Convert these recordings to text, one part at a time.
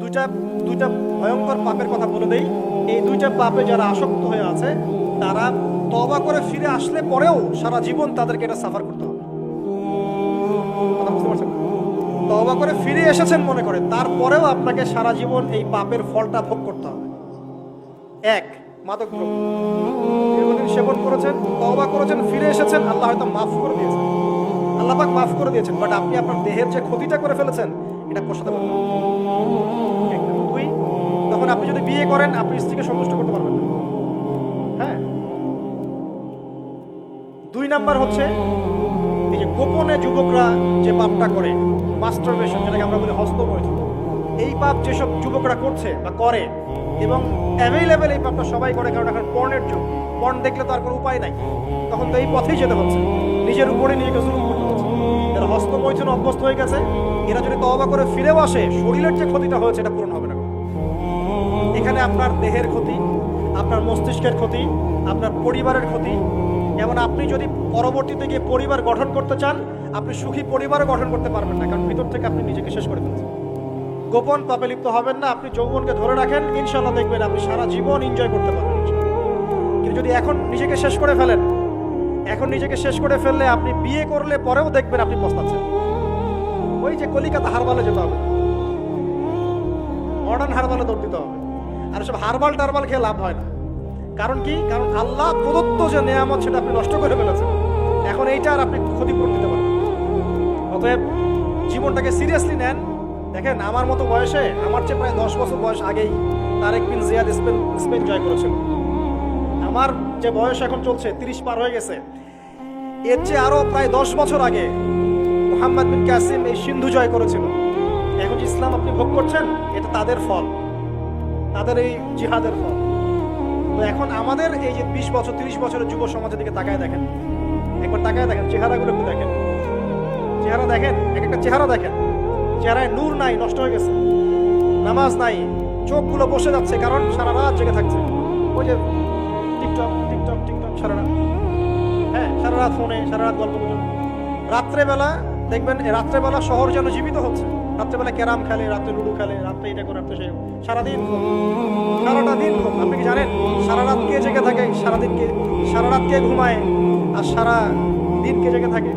দুইটা দুইটা ভয়ঙ্কর পাপের কথা বলে দেই। এই দুইটা পাপে যারা আসক্ত হয়ে আছে, তারা তবা করে ফিরে আসলে পরেও সারা জীবন তাদেরকে এটা সাফার করতে হবে। তবা করে ফিরে এসেছেন মনে করে, তারপরেও আপনাকে সারা জীবন এই পাপের ফলটা ভোগ করতে হবে। এক মাদক দ্রব্য দীর্ঘদিন সেবন করেছেন তবা করেছেন, ফিরে এসেছেন, আল্লাহ হয়তো মাফ করে দিয়েছেন। আল্লাহ পাক মাফ করে দিয়েছেন বাট আপনি আপনার দেহের যে ক্ষতিটা করে ফেলেছেন, এটা পোষাতে পারবেন দুই, তখন আপনি যদি বিয়ে করেন, আপনি স্ত্রীকে সন্তুষ্ট করতে পারবেন না। হ্যাঁ? দুই নাম্বার হচ্ছে, এই যে গোপনে যুবকরা যে পাপটা করে মাস্টারবেশন যেটাকে আমরা বলি হস্তমৈথুন, এই পাপ যেসব যুবকরা করছে বা করে, এবং অ্যাভেলেবেল এই পাপটা সবাই করে কারণ এখন পর্ণের যুগ। পর্ন দেখলে তো আর কোনো উপায় নাই। তখন তো এই পথেই যেতে হচ্ছে। নিজের উপরে নিজেকে জুলুম হস্তমৈথুন অভ্যস্ত হয়ে গেছে। এরা যদি তওবা করে ফিরেও আসে, শরীরের যে ক্ষতিটা হয়েছে, এটা পূরণ হবে না এখানে আপনার দেহের ক্ষতি, আপনার মস্তিষ্কের ক্ষতি, আপনার পরিবারের ক্ষতি। যেমন আপনি যদি পরবর্তীতে গিয়ে পরিবার গঠন করতে চান, আপনি সুখী পরিবারও গঠন করতে পারবেন না, কারণ ভিতর থেকে আপনি নিজেকে শেষ করে ফেলছেন। গোপন পাপে লিপ্ত হবেন না, আপনি যৌবনকে ধরে রাখেন ইনশাল্লাহ দেখবেন আপনি সারা জীবন এনজয় করতে পারবেন। কিন্তু যদি এখন নিজেকে শেষ করে ফেলেন এখন নিজেকে শেষ করে ফেললে আপনি বিয়ে করলে পরেও দেখবেন আপনি পস্তাচ্ছেন। ওই যে কলিকাতা হারবালে যেতে হবে। মডার্ন হারবালে দৌড় দিতে হবে। আর সব হারবাল টারবাল খেয়ে লাভ হয় না। কারণ কি? কারণ আল্লাহ প্রদত্ত যে নেয়ামত, সেটা আপনি নষ্ট করে ফেলেছেন। এখন এইটা আর আপনি ক্ষতিপূরণ দিতে পারবেন অতএব জীবনটাকে সিরিয়াসলি নেন। দেখেন, আমার মতো বয়সে, আমার চেয়ে প্রায় দশ বছর বয়স আগেই Tariq bin Ziyad Spain Spain জয় করেছিল আমার যে বয়স এখন চলছে, তিরিশ পার হয়ে গেছে। এর চেয়ে আরও প্রায় দশ বছর আগে মোহাম্মদ বিন কাসিম এই সিন্ধু জয় করেছিল। এখন ইসলাম আপনি ভোগ করছেন, এটা তাদের ফল। তাদের এই জিহাদের ফল। তো এখন আমাদের এই যে বিশ বছর, তিরিশ বছরের যুব সমাজের দিকে তাকায় দেখেন। একবার তাকায় দেখেন, চেহারাগুলো একটু দেখেন। চেহারা দেখেন, এক একটা চেহারা দেখেন। চেহারায় নূর নাই, নষ্ট হয়ে গেছে। নামাজ নাই, চোখগুলো বসে যাচ্ছে, কারণ সারা রাত জেগে থাকছে। ওই যে টিকটক টিকটক টিকটক, সারা রাত। হ্যাঁ সারা রাত ফোনে, সারা রাত গল্প গুজব রাত্রেবেলা দেখবেন রাত্রেবেলা শহর যেন জীবিত হচ্ছে। রাত্রেবেলা ক্যারাম খেলে, রাত্রে লুডু খেলে, রাত্রে এটা করে, রাত্রে সেই সারাদিন সারাটা দিন আপনি কি জানেন? সারা রাত কে জেগে থাকে? সারাদিন কে, সারা রাত কে ঘুমায়? আর সারা দিন কে জেগে থাকে?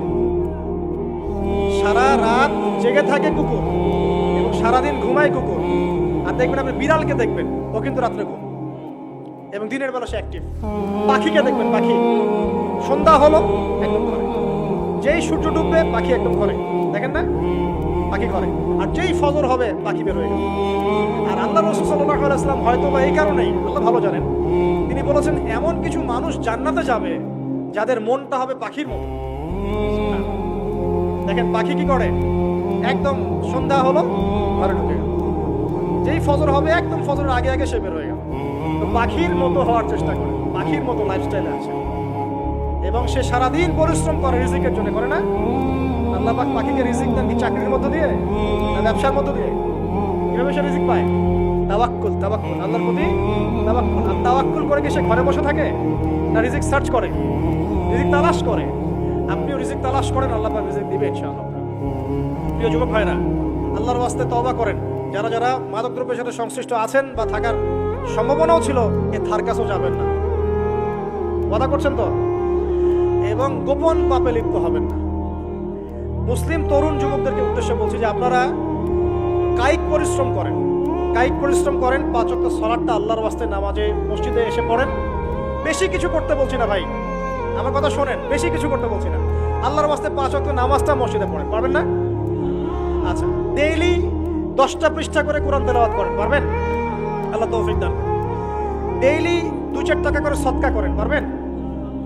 সারা রাত জেগে থাকে কুকুর। এবং সারাদিন ঘুমায় কুকুর। আর দেখবেন, আপনি বিড়ালকে দেখবেন, ও কিন্তু রাত্রে ঘুম। এবং দিনের বেলা সে অ্যাক্টিভ পাখিকে দেখবেন, পাখি। সন্ধ্যা হলো, একদম ঘরে। যেই সূর্য ডুববে, পাখি একদম ঘরে। দেখেন না? পাখি ঘরে। আর যেই ফজর হবে, পাখি বের হয়ে গেল আর আল্লাহ রসুল সাল্লাহ আলাইসলাম হয়তো বা এই কারণেই, আল্লাহ ভালো জানেন, তিনি বলেছেন, এমন কিছু মানুষ জান্নাতে যাবে, যাদের মনটা হবে পাখির মতো। দেখেন, পাখি কি করে? একদম সন্ধ্যা হলো, ঘরে ঢুকে গেল। যেই ফজর হবে, একদম ফজরের আগে আগে সে বের হয়ে গেল। পাখির মতো হওয়ার চেষ্টা করে, পাখির মতো লাইফস্টাইলে আছে। এবং সে সারাদিন পরিশ্রম করে রিজিকের জন্য, করে না? আল্লাহ পাক পাখিকে রিজিক দেন কি চাকরির মধ্য দিয়ে? না ব্যবসার মধ্য দিয়ে? কীভাবে সে রিজিক পায়? তাওয়াক্কুল তাওয়াক্কুল, আল্লাহর প্রতি তাওয়াক্কুল। আর তাওয়াক্কুল করে কি সে ঘরে বসে থাকে? না রিজিক সার্চ করে? রিজিক তালাশ করে? আপনিও রিজিক তালাশ করেন আল্লাহ পাক রিজিক দিবে ইনশাআল্লাহ। প্রিয় যুবক ভাইরা, আল্লাহর ওয়াস্তে তওবা করেন। যারা যারা মাদকদ্রব্যের সাথে সংশ্লিষ্ট আছেন বা থাকার সম্ভাবনাও ছিল এ ধার কাছেও যাবেন না। কথা করছেন তো? এবং গোপন পাপে লিপ্ত হবেন না। মুসলিম তরুণ যুবকদেরকে উদ্দেশ্যে বলছি যে আপনারা কায়িক পরিশ্রম করেন। কায়িক পরিশ্রম করেন, পাঁচ অক্ট সলাটটা আল্লাহর ওয়াস্তে নামাজে মসজিদে এসে পড়েন। বেশি কিছু করতে বলছি না ভাই। আমার কথা শোনেন, বেশি কিছু করতে বলছি না। আল্লাহর ওয়াস্তে পাঁচ অক্ট নামাজটা মসজিদে পড়েন, পারবেন না? আচ্ছা ডেইলি দশটা পৃষ্ঠা করে কোরআন তেলাওয়াত করেন, পারবেন? আল্লাহ তৌফিক দান ডেইলি দু চার টাকা করে সৎকা করেন, পারবেন?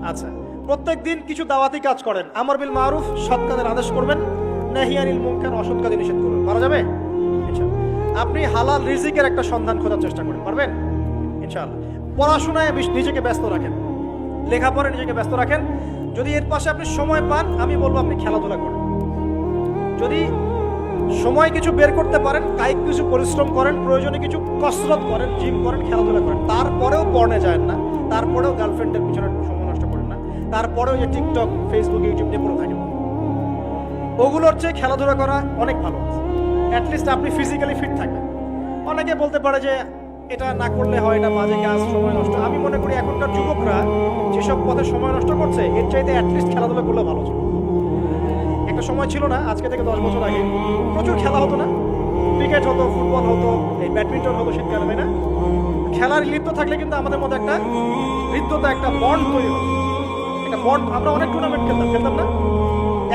আচ্ছা প্রত্যেক দিন কিছু দাওয়াতি কাজ করেন। আমর বিল মারুফ সৎ কাজের আদেশ করবেন নাহিয়ানিল মুনকার অসৎ নিষেধ করবেন পারা যাবে? আপনি হালাল রিজিকের একটা সন্ধান খোঁজার চেষ্টা করেন, পারবেন? ইনশাআল্লাহ। পড়াশোনায় নিজেকে ব্যস্ত রাখেন। লেখাপড়ায় নিজেকে ব্যস্ত রাখেন। যদি এর পাশে আপনি সময় পান, আমি বলব আপনি খেলাধুলা করেন। যদি সময় কিছু বের করতে পারেন, কায়িক কিছু পরিশ্রম করেন, প্রয়োজনে কিছু কসরত করেন, জিম করেন, খেলাধুলা করেন। তারপরেও পড়নে যায় না, তারপরেও গার্লফ্রেন্ডের পিছনে সময় নষ্ট করেন না, তারপরেও যে টিকটক, ফেসবুক, ইউটিউব নিয়ে পড়ে থাকেন ওগুলোর চেয়ে খেলাধুলা করা অনেক ভালো। অ্যাটলিস্ট আপনি ফিজিক্যালি ফিট থাকবেন। অনেকে বলতে পারে যে এটা না করলে হয় না বাজে কাজ, সময় নষ্ট। আমি মনে করি এখনকার যুবকরা যেসব পথে সময় নষ্ট করছে, এর চাইতে অ্যাটলিস্ট খেলাধুলা করলে ভালো ছিল। একটা সময় ছিল না, আজকে থেকে দশ বছর আগে। প্রচুর খেলা হতো না। ক্রিকেট হতো, ফুটবল হতো, এই ব্যাডমিন্টন হতো শীতকালে, তাই না? খেলার লিপ্ত থাকলে কিন্তু আমাদের মধ্যে একটা হৃদ্যতা, একটা বন্ড তৈরি একটা বন্ড আমরা অনেক টুর্নামেন্ট খেলতাম খেলতাম না?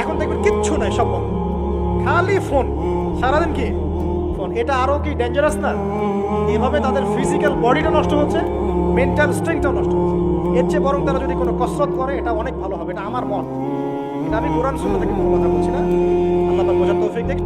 এখন দেখবেন কিচ্ছু নাই, সব বন্ধ। খালি ফোন সারাদিন কি? ফোন এটা আরও কি ডেঞ্জারাস না? এভাবে তাদের ফিজিক্যাল বডিটা নষ্ট হচ্ছে মেন্টাল স্ট্রেংথটাও নষ্ট হচ্ছে। এর চেয়ে বরং তারা যদি কোনো কসরত করে, এটা অনেক ভালো হবে, এটা আমার মত। আমি কোরআন সুন্দর থেকে কথা বলছি না। আল্লাহ বোঝার তৌফিক দেখ।